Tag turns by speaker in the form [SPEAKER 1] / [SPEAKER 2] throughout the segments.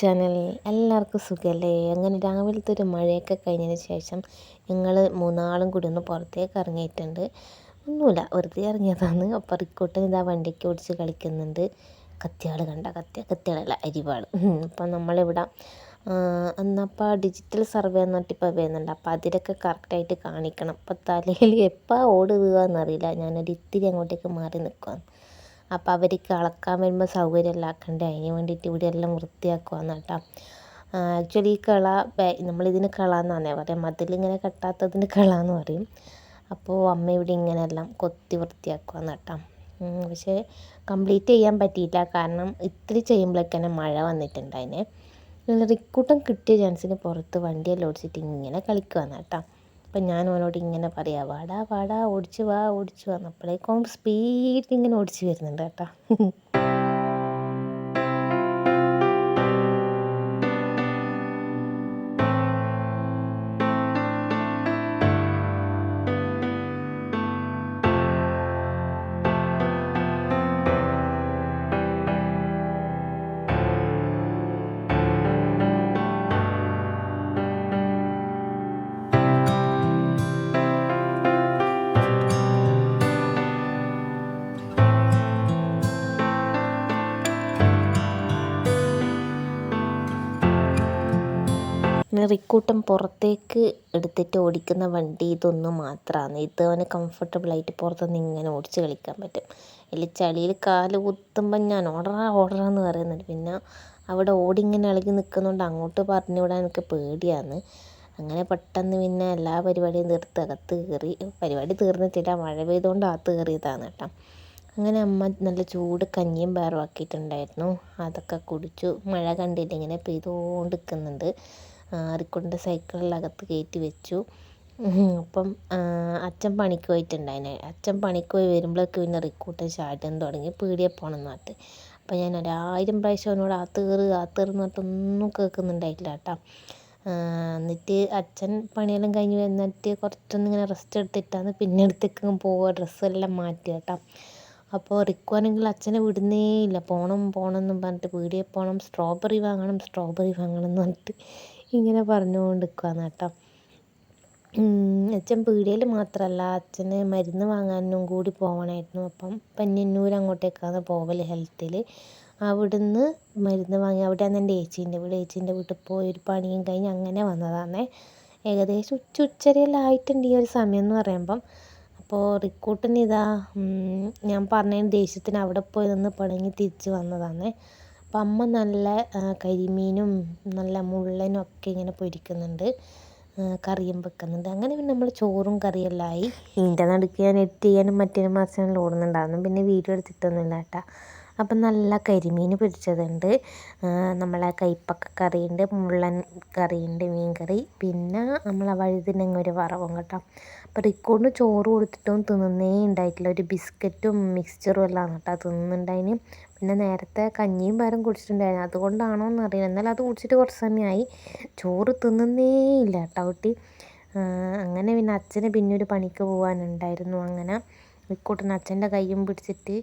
[SPEAKER 1] Channel എല്ലാവർക്കും സുഖമല്ലേ അങ്ങനെ രാവിലത്തെ ഒരു മഴയൊക്കെ കഴിഞ്ഞതിന് ശേഷം ഞങ്ങൾ മൂന്നാളും കൂടി ഒന്ന് പുറത്തേക്ക് ഇറങ്ങിയിട്ടുണ്ട്. ഒന്നുമില്ല വെറുതെ ഇറങ്ങിയതാണ്. അപ്പോൾ റിക്കോട്ടൻ ഇതാ വണ്ടിക്ക് ഓടിച്ച് കളിക്കുന്നുണ്ട്. കത്തിയാൾ കണ്ട കത്തിയ കത്തിയാളല്ല അരിവാൾ അപ്പം നമ്മളിവിടെ എന്നപ്പോൾ ഡിജിറ്റൽ സർവേ എന്നിട്ട് ഇപ്പോൾ വരുന്നുണ്ട്. അപ്പോൾ അതിലൊക്കെ കറക്റ്റായിട്ട് കാണിക്കണം. അപ്പോൾ തലയിൽ എപ്പോൾ ഓട് വീഴുകയെന്നറിയില്ല ഞാനൊരു ഇത്തിരി അങ്ങോട്ടേക്ക് മാറി നിൽക്കുകയാണ് അപ്പോൾ അവർക്ക് അളക്കാൻ വരുമ്പോൾ സൗകര്യമില്ലാക്കണ്ടേ അതിന് വേണ്ടിയിട്ട് ഇവിടെ എല്ലാം വൃത്തിയാക്കുവാന്ന് കേട്ടോ. ആക്ച്വലി ഈ കള നമ്മളിതിന് കള എന്നാണേ പറയാം. മതിലിങ്ങനെ കെട്ടാത്തതിന് കള എന്ന് പറയും. അപ്പോൾ അമ്മ ഇവിടെ ഇങ്ങനെയെല്ലാം കൊത്തി വൃത്തിയാക്കുവാന്ന് കേട്ടോ. പക്ഷേ കംപ്ലീറ്റ് ചെയ്യാൻ പറ്റിയില്ല. കാരണം ഇത്തിരി ചെയ്യുമ്പോഴേക്കന്നെ മഴ വന്നിട്ടുണ്ടായിനെ. റിക്കൂട്ടം കിട്ടിയ ചാൻസിന് പുറത്ത് വണ്ടിയെല്ലാം ഓടിച്ചിട്ട് ഇങ്ങനെ കളിക്കുവാന്ന് കേട്ടോ. അപ്പം ഞാൻ അവനോട് ഇങ്ങനെ പറയാം വാടാ വാടാ ഓടിച്ച് വാ ഓടിച്ച് വാ അപ്പോഴേക്കും സ്പീഡിൽ ഇങ്ങനെ ഓടിച്ച് വരുന്നുണ്ട് കേട്ടോ. പിന്നെ റിക്കൂട്ടൻ പുറത്തേക്ക് എടുത്തിട്ട് ഓടിക്കുന്ന വണ്ടി ഇതൊന്നും മാത്രമാണ് ഇത് അവന് കംഫർട്ടബിളായിട്ട് പുറത്തുനിന്ന് ഇങ്ങനെ ഓടിച്ച് കളിക്കാൻ പറ്റും. അതിൽ ചളിയിൽ കാൽ കുത്തുമ്പം ഞാൻ ഓടറ ഓടറാ എന്ന് പറയുന്നുണ്ട്. പിന്നെ അവിടെ ഓടി ഇങ്ങനെ ഇളകി നിൽക്കുന്നതുകൊണ്ട് അങ്ങോട്ട് പറഞ്ഞു വിടാൻ എനിക്ക് പേടിയാണ്. അങ്ങനെ പെട്ടെന്ന് പിന്നെ എല്ലാ പരിപാടിയും തീർത്ത് അകത്ത് കയറി. പരിപാടി തീർന്നിട്ടില്ല മഴ പെയ്തുകൊണ്ട് അകത്ത് കയറിയതാണ് കേട്ടോ. അങ്ങനെ അമ്മ നല്ല ചൂട് കഞ്ഞിയും പയറും ആക്കിയിട്ടുണ്ടായിരുന്നു. അതൊക്കെ കുടിച്ചു. മഴ കണ്ടിട്ട് ഇങ്ങനെ പെയ്തുകൊണ്ട് നിൽക്കുന്നുണ്ട് ആറിക്കൊണ്ട് സൈക്കിളിനകത്ത് കയറ്റി വെച്ചു. അപ്പം അച്ഛൻ പണിക്ക് പോയിട്ടുണ്ടായിന്. അച്ഛൻ പണിക്ക് പോയി വരുമ്പോഴേക്ക് പിന്നെ റിക്കൂട്ടൻ ചാടാൻ തുടങ്ങി. പീടിയെ പോകണം എന്നാട്ട് അപ്പം ഞാൻ ഒരായിരം പ്രാവശ്യം അവനോട് അകത്ത് കയറ് അകത്ത് കയറി എന്നിട്ടൊന്നും കേൾക്കുന്നുണ്ടായിട്ടില്ല കേട്ടോ. എന്നിട്ട് അച്ഛൻ പണിയെല്ലാം കഴിഞ്ഞ് വന്നിട്ട് കുറച്ചൊന്നും ഇങ്ങനെ റെസ്റ്റ് എടുത്തിട്ടാണ് പിന്നെ അടുത്തേക്ക് പോവുക. ഡ്രസ്സെല്ലാം മാറ്റി കേട്ടോ. അപ്പോൾ റിക്കുവാണെങ്കിൽ അച്ഛനെ വിടുന്നേ ഇല്ല. പോകണം പോകണം എന്നും പറഞ്ഞിട്ട് പീടികയിൽ പോകണം സ്ട്രോബെറി വാങ്ങണം സ്ട്രോബെറി വാങ്ങണം എന്ന് പറഞ്ഞിട്ട് ഇങ്ങനെ പറഞ്ഞുകൊണ്ട് നിൽക്കുകയാണ് കേട്ടോ അച്ഛൻ പീടികയിൽ മാത്രമല്ല അച്ഛന് മരുന്ന് വാങ്ങാനും കൂടി പോകണമായിരുന്നു അപ്പം പന്ന്യന്നൂർ അങ്ങോട്ടേക്കാണ് പോവൽ ഹെൽത്തിൽ അവിടുന്ന് മരുന്ന് വാങ്ങി അവിടെയാണ് എന്റെ ഏച്ചീന്റെ വീട്. ഏച്ചീന്റെ വീട്ടിൽ പോയി ഒരു പണിയും കഴിഞ്ഞ് അങ്ങനെ വന്നതാണേ. ഏകദേശം ഉച്ച ഉച്ചരെല്ലാം ആയിട്ടുണ്ട് ഈ ഒരു സമയം എന്ന് പറയുമ്പം. അപ്പോൾ റിക്കൂട്ടിന് ഇതാ ഞാൻ പറഞ്ഞതിന് ദേഷ്യത്തിന് അവിടെ പോയി നിന്ന് പിണങ്ങി തിരിച്ച് വന്നതാണ്. അപ്പം അമ്മ നല്ല കരിമീനും നല്ല മുള്ളനും ഒക്കെ ഇങ്ങനെ പൊരിക്കുന്നുണ്ട് കറിയും വെക്കുന്നുണ്ട്. അങ്ങനെ പിന്നെ നമ്മൾ ചോറും കറിയെല്ലാം ആയി ഇതിന്റെ നടുക്ക് ഞാൻ എഡിറ്റ് ചെയ്യാനും മറ്റേ മാസം ഓടുന്നുണ്ടായിരുന്നു പിന്നെ വീഡിയോ എടുത്തിട്ടൊന്നുമില്ല കേട്ടോ. അപ്പം നല്ല കരിമീൻ പൊരിച്ചതുണ്ട്. നമ്മളെ കൈപ്പക്ക കറിയുണ്ട് മുള്ളൻ കറിയുണ്ട് മീൻ കറി പിന്നെ നമ്മളെ വഴുതിനങ്ങ ഒരു വറവും കേട്ടോ. അപ്പോൾ റിക്കോർഡിന് ചോറ് കൊടുത്തിട്ടും തിന്നുന്നേ ഉണ്ടായിട്ടില്ല. ഒരു ബിസ്ക്കറ്റും മിക്സ്ചറും എല്ലാം കേട്ടോ തിന്നുന്നുണ്ടായിന്. പിന്നെ നേരത്തെ കഞ്ഞിയും പയറും കുടിച്ചിട്ടുണ്ടായിരുന്നു. അതുകൊണ്ടാണോ എന്നറിയില്ല എന്നാലും അത് കുടിച്ചിട്ട് കുറച്ച് സമയമായി. ചോറ് തിന്നുന്നേ ഇല്ല കേട്ടോ കുട്ടി. അങ്ങനെ പിന്നെ അച്ഛന് പിന്നെ ഒരു പണിക്ക് പോകാനുണ്ടായിരുന്നു അങ്ങനെ ഇക്കൂട്ടൻ അച്ഛന്റെ കയ്യും പിടിച്ചിട്ട്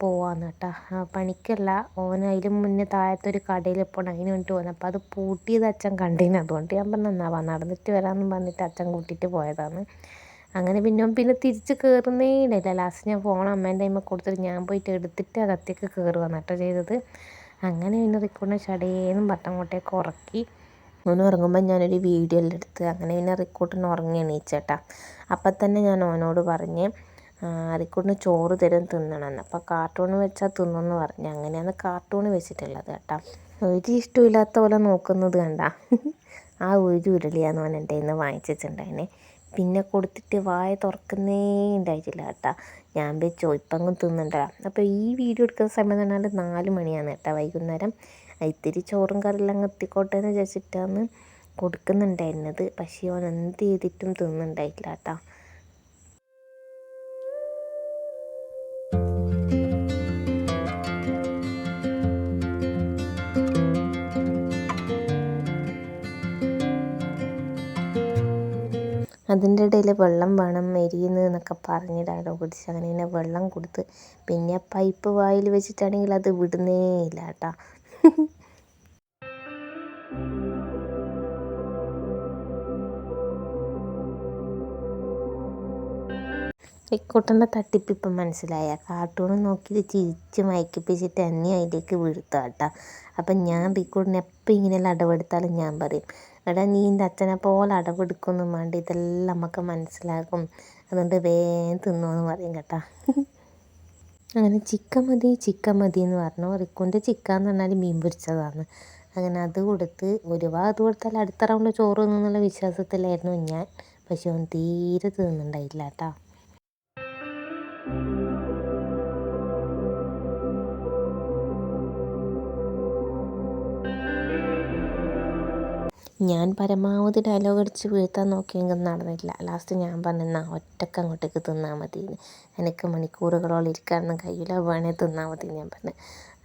[SPEAKER 1] പോവാന്ന് കേട്ടോ. പണിക്കല്ല. ഓൻ അതിന് മുന്നേ താഴത്തെ ഒരു കടയിൽ പോകണം അതിന് വേണ്ടിയിട്ട് പോകുന്നത് അപ്പോൾ അത് പൂട്ടിയത് അച്ഛൻ കണ്ടിന്. അതുകൊണ്ട് ഞാൻ പറഞ്ഞു എന്നാ നടന്നിട്ട് വരാമെന്ന് പറഞ്ഞിട്ട് അച്ഛൻ കൂട്ടിയിട്ട് പോയതാണ്. അങ്ങനെ പിന്നെ പിന്നെ തിരിച്ച് കയറുന്നേ ഇല്ല ലാസ്റ്റ് ഞാൻ ഫോൺ അമ്മേന്റെ അമ്മ കൊടുത്തിട്ട് ഞാൻ പോയിട്ട് എടുത്തിട്ട് അകത്തേക്ക് കയറുകയാണ് കേട്ടോ ചെയ്തത്. അങ്ങനെ പിന്നെ റിക്കോർഡിനെ ചടേന്നും അങ്ങോട്ടേക്ക് ഉറക്കി. ഓൻ ഉറങ്ങുമ്പോൾ ഞാനൊരു വീഡിയോ എല്ലാം എടുത്ത് അങ്ങനെ പിന്നെ റിക്കോർഡിന് ഉറങ്ങി എണീച്ചേട്ടാ അപ്പം തന്നെ ഞാൻ ഓനോട് പറഞ്ഞ് റിക്കോർഡിന് ചോറ് തരും തിന്നണമെന്ന്. അപ്പോൾ കാർട്ടൂൺ വെച്ചാൽ തിന്നുമെന്ന് പറഞ്ഞു. അങ്ങനെയാണ് കാർട്ടൂൺ വെച്ചിട്ടുള്ളത് കേട്ടാ. ഒരു ഇഷ്ടമില്ലാത്ത പോലെ നോക്കുന്നത് കണ്ട. ആ ഒരു ഉരുളിയാണ് ഓൻ എന്റെ ഇന്ന് നിന്ന് വാങ്ങിച്ചിട്ടുണ്ടായിനെ പിന്നെ കൊടുത്തിട്ട് വായ തുറക്കുന്നേ ഉണ്ടായിട്ടില്ല കേട്ടോ. ഞാൻ വെച്ചോ ഇപ്പം അങ്ങ് തിന്നുണ്ടല്ലോ അപ്പോൾ ഈ വീഡിയോ എടുക്കുന്ന സമയം എന്ന് പറഞ്ഞാൽ നാല് മണിയാണ് കേട്ടോ വൈകുന്നേരം. ഇത്തിരി ചോറും കറിയെല്ലാം അങ്ങ് എത്തിക്കോട്ടെ എന്ന് വിചാരിച്ചിട്ടാണ് കൊടുക്കുന്നുണ്ടായിരുന്നത്. പക്ഷേ ഓൻ എന്ത് ചെയ്തിട്ടും തിന്നുന്നുണ്ടായിട്ടില്ല കേട്ടോ. അതിന്റെ ഇടയിൽ വെള്ളം വേണം എരിയുന്നു എന്നൊക്കെ പറഞ്ഞ് ഡയലോഗ് അടിച്ച് അങ്ങനെ തന്നെ വെള്ളം കൊടുത്ത് പിന്നെ പൈപ്പ് വായിൽ വെച്ചിട്ടാണെങ്കിൽ അത് വിടുന്നേ ഇല്ല കേട്ടോ. ഇക്കൂട്ടന്റെ തട്ടിപ്പ് ഇപ്പം മനസ്സിലായ. കാർട്ടൂൺ നോക്കിയിട്ട് ചിരിച്ച് മയക്കിപ്പിച്ചിട്ട് എന്നെ അതിലേക്ക് വീഴ്ത്തുക കേട്ടോ. അപ്പം ഞാൻ ബിക്കുട്ടിനെ എപ്പോൾ ഇങ്ങനെ ലടവെടുത്താലും ഞാൻ പറയും എടാ നീ എന്റെ അച്ഛനെ പോലെ അടവെടുക്കുന്നു വേണ്ട ഇതെല്ലാം നമുക്ക് മനസ്സിലാകും അതുകൊണ്ട് വേഗം തിന്നോന്ന് പറയും കേട്ടോ. അങ്ങനെ ചിക്കൻ മതി ചിക്കൻ മതി എന്ന് പറഞ്ഞു റിക്കുന്റെ ചിക്കൻ എന്ന് പറഞ്ഞാൽ മീൻ പൊരിച്ചതാണ്. അങ്ങനെ അത് കൊടുത്ത് ഒരു അത് കൊടുത്താൽ അടുത്ത റൗണ്ട് ചോറ് തിന്നുന്നുള്ള വിശ്വാസത്തിലായിരുന്നു ഞാൻ. പക്ഷെ അവൻ തീരെ തിന്നുന്നുണ്ടായില്ല കേട്ടോ. ഞാൻ പരമാവധി ഡയലോഗ് അടിച്ച് വീഴ്ത്താൻ നോക്കിയെങ്കിൽ നടന്നില്ല ലാസ്റ്റ് ഞാൻ പറഞ്ഞു എന്നാൽ ഒറ്റയ്ക്ക് അങ്ങോട്ടേക്ക് തിന്നാൽ മതി എനിക്ക് മണിക്കൂറുകളോളം ഇരിക്കാനൊന്നും കഴിയില്ല. വേണേൽ തിന്നാൽ മതി ഞാൻ പറഞ്ഞു.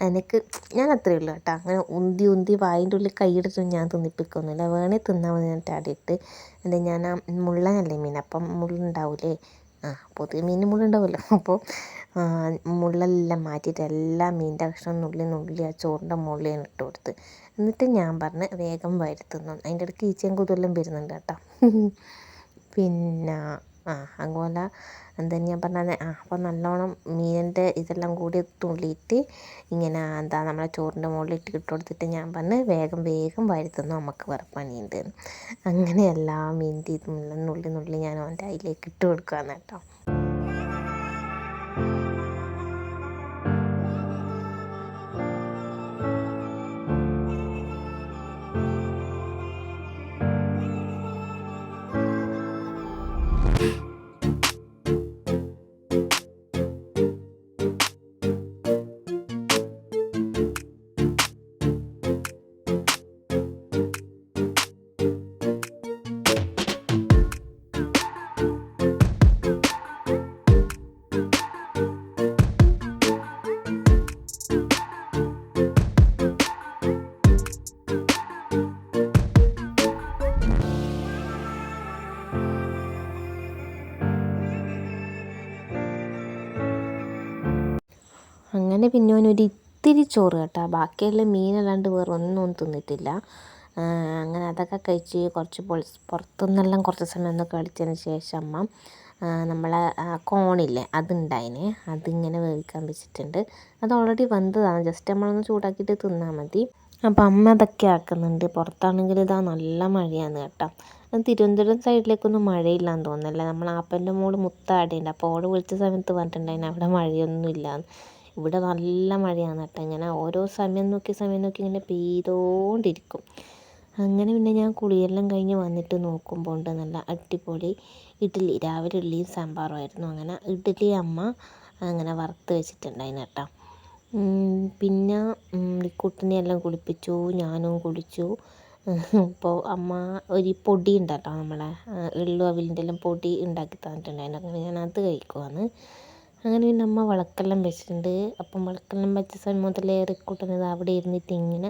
[SPEAKER 1] എനിക്ക് ഞാൻ അത്രയേ ഉള്ളൂ കേട്ടോ. അങ്ങനെ ഉന്തി ഉന്തി വായിന്റെ ഉള്ളിൽ കൈയിടിച്ചു ഞാൻ തിന്നിപ്പിക്കൊന്നുമില്ല. വേണേൽ തിന്നാൽ മതി ഞാൻ അടിയിട്ട് എന്നിട്ട് ഞാൻ ആ മുള്ളനല്ലേ മീൻ. അപ്പം മുള്ളുണ്ടാവില്ലേ ആ പൊതുവെ മീൻ മുള്ളുണ്ടാവുമല്ലോ അപ്പോൾ മുള്ളെല്ലാം മാറ്റിയിട്ട് എല്ലാ മീനിന്റെ കഷ്ണം നുള്ളി നുള്ളി ആ ചോറിന്റെ മുകളിൽ ഇട്ട് കൊടുത്ത്. എന്നിട്ട് ഞാൻ പറഞ്ഞ് വേഗം വരുത്തുന്നു. അതിന്റെ ഇടയ്ക്ക് ഈച്ചയും കൊതുവെല്ലാം വരുന്നുണ്ട് കേട്ടോ. പിന്നെ ആ അതുപോലെ എന്താ ഞാൻ പറഞ്ഞത്? ആ അപ്പോൾ നല്ലോണം മീനിന്റെ ഇതെല്ലാം കൂടി തുള്ളിയിട്ട് ഇങ്ങനെ എന്താ നമ്മളെ ചോറിന്റെ മുകളിൽ ഇട്ട് ഇട്ട് കൊടുത്തിട്ട് ഞാൻ പറഞ്ഞ് വേഗം വേഗം വരുത്തുന്നു. നമുക്ക് വേറെ പണിയുണ്ട്. അങ്ങനെ എല്ലാ മീനിന്റെ ഇതും നുള്ളി നുള്ളി ഞാൻ അവന്റെ അതിലേക്ക് ഇട്ട് കൊടുക്കുകയാണ് കേട്ടോ. അങ്ങനെ പിന്നെ ഒരു ഇത്തിരി ചോറ് കേട്ടോ. ബാക്കിയുള്ള മീനല്ലാണ്ട് വേറെ ഒന്നും തിന്നിട്ടില്ല. അങ്ങനെ അതൊക്കെ കഴിച്ച് കുറച്ച് പുറത്തുനിന്നെല്ലാം കുറച്ച് സമയം ഒന്ന് കളിച്ചതിന് ശേഷം അമ്മ നമ്മളെ കോണില്ലേ അതുണ്ടായിനെ. അതിങ്ങനെ വേവിക്കാൻ വെച്ചിട്ടുണ്ട്. അത് ഓൾറെഡി വെന്തതാണ് ജസ്റ്റ് നമ്മളൊന്ന് ചൂടാക്കിയിട്ട് തിന്നാൽ മതി. അപ്പം അമ്മ അതൊക്കെ ആക്കുന്നുണ്ട്. പുറത്താണെങ്കിൽ ഇതാ നല്ല മഴയാണ് കേട്ടോ. തിരുവനന്തപുരം സൈഡിലേക്കൊന്നും മഴയില്ലാന്ന് തോന്നുന്നില്ല. നമ്മൾ ആപ്പന്റെ മോൾ മുത്താടേണ്ട. അപ്പോൾ ഓട് വിളിച്ച സമയത്ത് പറഞ്ഞിട്ടുണ്ടായിരുന്നു അവിടെ മഴയൊന്നും ഇല്ലാന്ന് ഇവിടെ നല്ല മഴയാണ് കേട്ടോ. ഇങ്ങനെ ഓരോ സമയം നോക്കി സമയം നോക്കി ഇങ്ങനെ പെയ്തോണ്ടിരിക്കും. അങ്ങനെ പിന്നെ ഞാൻ കുളിയെല്ലാം കഴിഞ്ഞ് വന്നിട്ട് നോക്കുമ്പോൾ ഉണ്ട് നല്ല അടിപൊളി ഇഡ്ഡലി. രാവിലെ ഇഡ്ഡലിയും സാമ്പാറുമായിരുന്നു അങ്ങനെ ഇഡ്ഡലി അമ്മ അങ്ങനെ വറുത്ത് വെച്ചിട്ടുണ്ടായിരുന്നു കേട്ടോ. പിന്നെ കുട്ടിനെയെല്ലാം കുളിപ്പിച്ചു ഞാനും കുളിച്ചു. ഇപ്പോൾ അമ്മ ഒരു പൊടി ഉണ്ടല്ലോ നമ്മളെ എള്ളു അവിലിന്റെ എല്ലാം പൊടി ഉണ്ടാക്കി തന്നിട്ടുണ്ടായിരുന്നു. അങ്ങനെ ഞാൻ അത് കഴിക്കുവാണ്. അങ്ങനെ പിന്നെ അമ്മ വിളക്കെല്ലാം വെച്ചിട്ടുണ്ട്. അപ്പം വിളക്കെല്ലാം വെച്ച സമയം മുതൽ റിക്കൂട്ടനത് അവിടെ ഇരുന്നിട്ട് ഇങ്ങനെ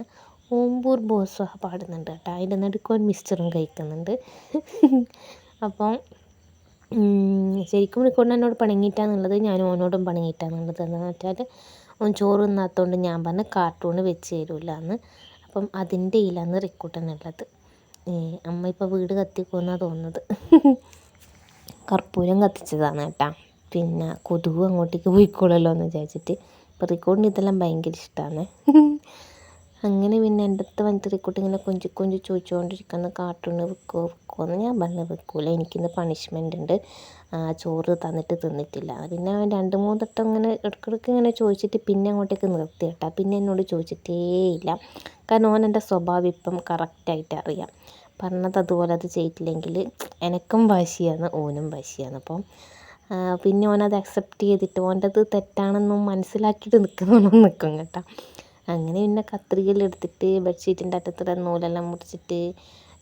[SPEAKER 1] ഓമ്പൂർ ബോസ് പാടുന്നുണ്ട് കേട്ടോ. അതിന്റെ നടുക്കോൻ മിക്സ്ചറും കഴിക്കുന്നുണ്ട്. അപ്പം ശരിക്കും റിക്കോർഡിന് എന്നോട് പണങ്ങിയിട്ടാന്നുള്ളത് ഞാനും ഓനോടും പണങ്ങിയിട്ടാന്നുള്ളത് എന്താണെന്ന് വെച്ചാൽ ഓൻ ചോറ് തിന്നാത്തതുകൊണ്ട് ഞാൻ പറഞ്ഞ് കാർട്ടൂൺ വെച്ച് തരില്ല എന്ന് അപ്പം അതിന്റെ ഇലാണ് റിക്കൂട്ടനുള്ളത് അമ്മ ഇപ്പോൾ വീട് കത്തിക്കുമെന്നാണ് തോന്നുന്നത്. കർപ്പൂരം കത്തിച്ചതാണ് കേട്ടോ. പിന്നെ കൊതുക് അങ്ങോട്ടേക്ക് പോയിക്കോളല്ലോ എന്ന് വിചാരിച്ചിട്ട്. അപ്പോൾ റിക്കോർഡിന് ഇതെല്ലാം ഭയങ്കര ഇഷ്ടമാണ് അങ്ങനെ പിന്നെ എന്റെ അടുത്ത് വന്നിട്ട് റിക്കോർഡ് ഇങ്ങനെ കൊഞ്ചി കൊഞ്ചി ചോദിച്ചുകൊണ്ടിരിക്കുന്ന. കാർട്ടൂൺ വെക്കോ വെക്കുമോ എന്ന്. ഞാൻ പറഞ്ഞു വെക്കൂല. എനിക്കിന്ന് പണിഷ്മെന്റ് ഉണ്ട്. ചോറ് തന്നിട്ട് തിന്നിട്ടില്ല. പിന്നെ അവൻ രണ്ട് മൂന്ന് വട്ടം ഇങ്ങനെ ഇടയ്ക്കിടയ്ക്ക് ഇങ്ങനെ ചോദിച്ചിട്ട് പിന്നെ അങ്ങോട്ടേക്ക് നിർത്തി കേട്ടാ. പിന്നെ എന്നോട് ചോദിച്ചിട്ടേ ഇല്ല. കാരണം ഓൻ എന്റെ സ്വഭാവം ഇപ്പം കറക്റ്റായിട്ട് അറിയാം. പറഞ്ഞത് അതുപോലെ അത് ചെയ്തിട്ടില്ലെങ്കിൽ എനിക്കും വാശിയാണ് ഓനും വാശിയാണ്. അപ്പം പിന്നെ ഓനത് അക്സെപ്റ്റ് ചെയ്തിട്ട് ഓന്റെത് തെറ്റാണെന്നും മനസ്സിലാക്കിയിട്ട് നിൽക്കുന്നവനും നിൽക്കും കേട്ടോ. അങ്ങനെ പിന്നെ കത്രികയിലെടുത്തിട്ട് ബെഡ്ഷീറ്റിന്റെ അറ്റത്തുള്ള നൂലെല്ലാം മുറിച്ചിട്ട്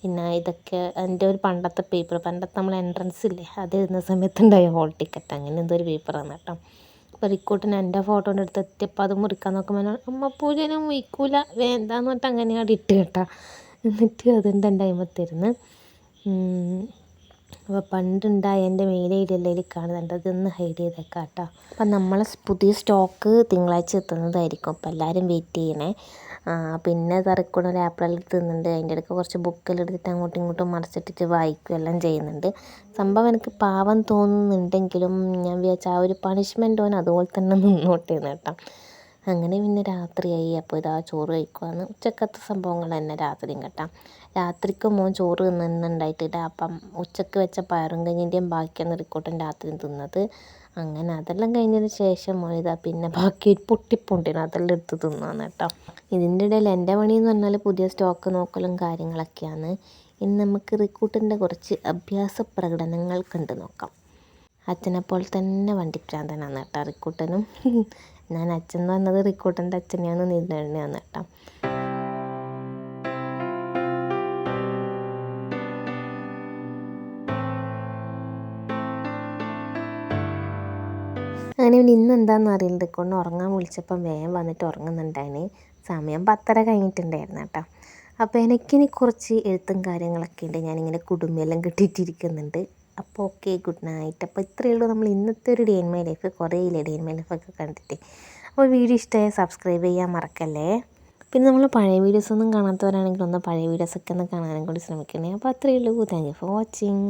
[SPEAKER 1] പിന്നെ ഇതൊക്കെ എന്റെ ഒരു പണ്ടത്തെ പേപ്പർ പണ്ടത്തെ നമ്മൾ എൻട്രൻസ് ഇല്ലേ അത് എഴുതുന്ന സമയത്തുണ്ടായ ഹോൾ ടിക്കറ്റ് അങ്ങനെ എന്തോ ഒരു പേപ്പറാണ് കേട്ടോ. അപ്പോൾ റിക്കോട്ടിന് എന്റെ ഫോട്ടോന്റെ അടുത്ത് എത്തിയപ്പോൾ അത് മുറിക്കാൻ നോക്കുമ്പോൾ അമ്മ പൂജനും വയ്ക്കൂല വേണ്ടാന്ന് പറഞ്ഞിട്ട് അങ്ങനെ അവിടെ ഇട്ട് കേട്ടോ. എന്നിട്ട് അതിന്റെ എന്റെ അയിമത്തിരുന്ന് അപ്പോൾ പണ്ടുണ്ടായ എന്റെ മെയിൽ ഐ ഡി അല്ല ഇതിൽ കാണുന്നുണ്ട് അതൊന്ന് ഹൈഡ് ചെയ്തേക്കാം കേട്ടോ അപ്പം നമ്മളെ പുതിയ സ്റ്റോക്ക് തിങ്കളാഴ്ച എത്തുന്നതായിരിക്കും. അപ്പോൾ എല്ലാവരും വെയിറ്റ് ചെയ്യണേ. പിന്നെ തറക്കൂടെ ഒരു ആപ്പിൾ തിന്നുന്നുണ്ട് അതിന്റെ ഇടയ്ക്ക് കുറച്ച് ബുക്കെല്ലാം എടുത്തിട്ട് അങ്ങോട്ടും ഇങ്ങോട്ടും മറിച്ചിട്ടിട്ട് വായിക്കും എല്ലാം ചെയ്യുന്നുണ്ട്. സംഭവം എനിക്ക് പാവം തോന്നുന്നുണ്ടെങ്കിലും ഞാൻ വിചാരിച്ച ആ ഒരു പണിഷ്മെന്റ് ഓൻ അതുപോലെ തന്നെ നിന്നോട്ടെ എന്ന് കേട്ടോ. അങ്ങനെ പിന്നെ രാത്രിയായി. അപ്പോൾ ഇതാ ചോറ് കഴിക്കുവാന്ന്. ഉച്ചക്കത്തെ സംഭവങ്ങൾ തന്നെ രാത്രിയും കേട്ടോ. രാത്രിക്ക് മോൻ ചോറ് തിന്നുന്നുണ്ടായിട്ടില്ല. അപ്പം ഉച്ചയ്ക്ക് വെച്ച പയറും കഞ്ഞിന്റെയും ബാക്കിയാണ് റിക്കോട്ടൻ രാത്രി തിന്നത്. അങ്ങനെ അതെല്ലാം കഴിഞ്ഞതിന് ശേഷം മോൻ ഇതാ പിന്നെ ബാക്കി പൊട്ടിപ്പൊണ്ടിന് അതെല്ലാം എടുത്ത് തിന്നാന്ന് കേട്ടോ. ഇതിന്റെ ഇടയിൽ എന്റെ പണി എന്ന് പറഞ്ഞാൽ പുതിയ സ്റ്റോക്ക് നോക്കലും കാര്യങ്ങളൊക്കെയാണ്. ഇനി നമുക്ക് റിക്കൂട്ടിന്റെ കുറച്ച് അഭ്യാസ പ്രകടനങ്ങൾ കണ്ടു നോക്കാം. അച്ഛനെ പോലെ തന്നെ വണ്ടിപ്രാന്തനാണ് കേട്ടോ റിക്കൂട്ടനും. ഞാൻ അച്ഛൻ എന്ന് പറഞ്ഞത് റിക്കൂട്ടന്റെ അച്ഛനെയാണ് നിന്നെയാണ് കേട്ടോ. അങ്ങനെ ഇന്ന് എന്താണെന്ന് അറിയില്ല. കൊണ്ട് ഉറങ്ങാൻ വിളിച്ചപ്പം വേഗം വന്നിട്ട് ഉറങ്ങുന്നുണ്ടായിന്. സമയം പത്തര കഴിഞ്ഞിട്ടുണ്ടായിരുന്നു കേട്ടോ. അപ്പോൾ എനിക്കിനി കുറച്ച് എഴുത്തും കാര്യങ്ങളൊക്കെ ഉണ്ട്. ഞാനിങ്ങനെ കുടുംബമെല്ലാം കിട്ടിയിട്ടിരിക്കുന്നുണ്ട്. അപ്പോൾ ഓക്കെ ഗുഡ് നൈറ്റ് അപ്പോൾ ഇത്രയേ ഉള്ളൂ. നമ്മൾ ഇന്നത്തെ ഒരു ഡേ ഇൻ മൈ ലൈഫ് കുറേ ഇല്ലേ ഡേ മൈ ലൈഫൊക്കെ കണ്ടിട്ട്. അപ്പോൾ വീഡിയോ ഇഷ്ടമായ സബ്സ്ക്രൈബ് ചെയ്യാൻ മറക്കല്ലേ? പിന്നെ നമ്മൾ പഴയ വീഡിയോസ് ഒന്നും കാണാത്തവരാണെങ്കിൽ ഒന്ന് പഴയ വീഡിയോസൊക്കെ ഒന്ന് കാണാനും കൂടി ശ്രമിക്കണേ. അപ്പോൾ അത്രയേ ഉള്ളൂ. Thank you for watching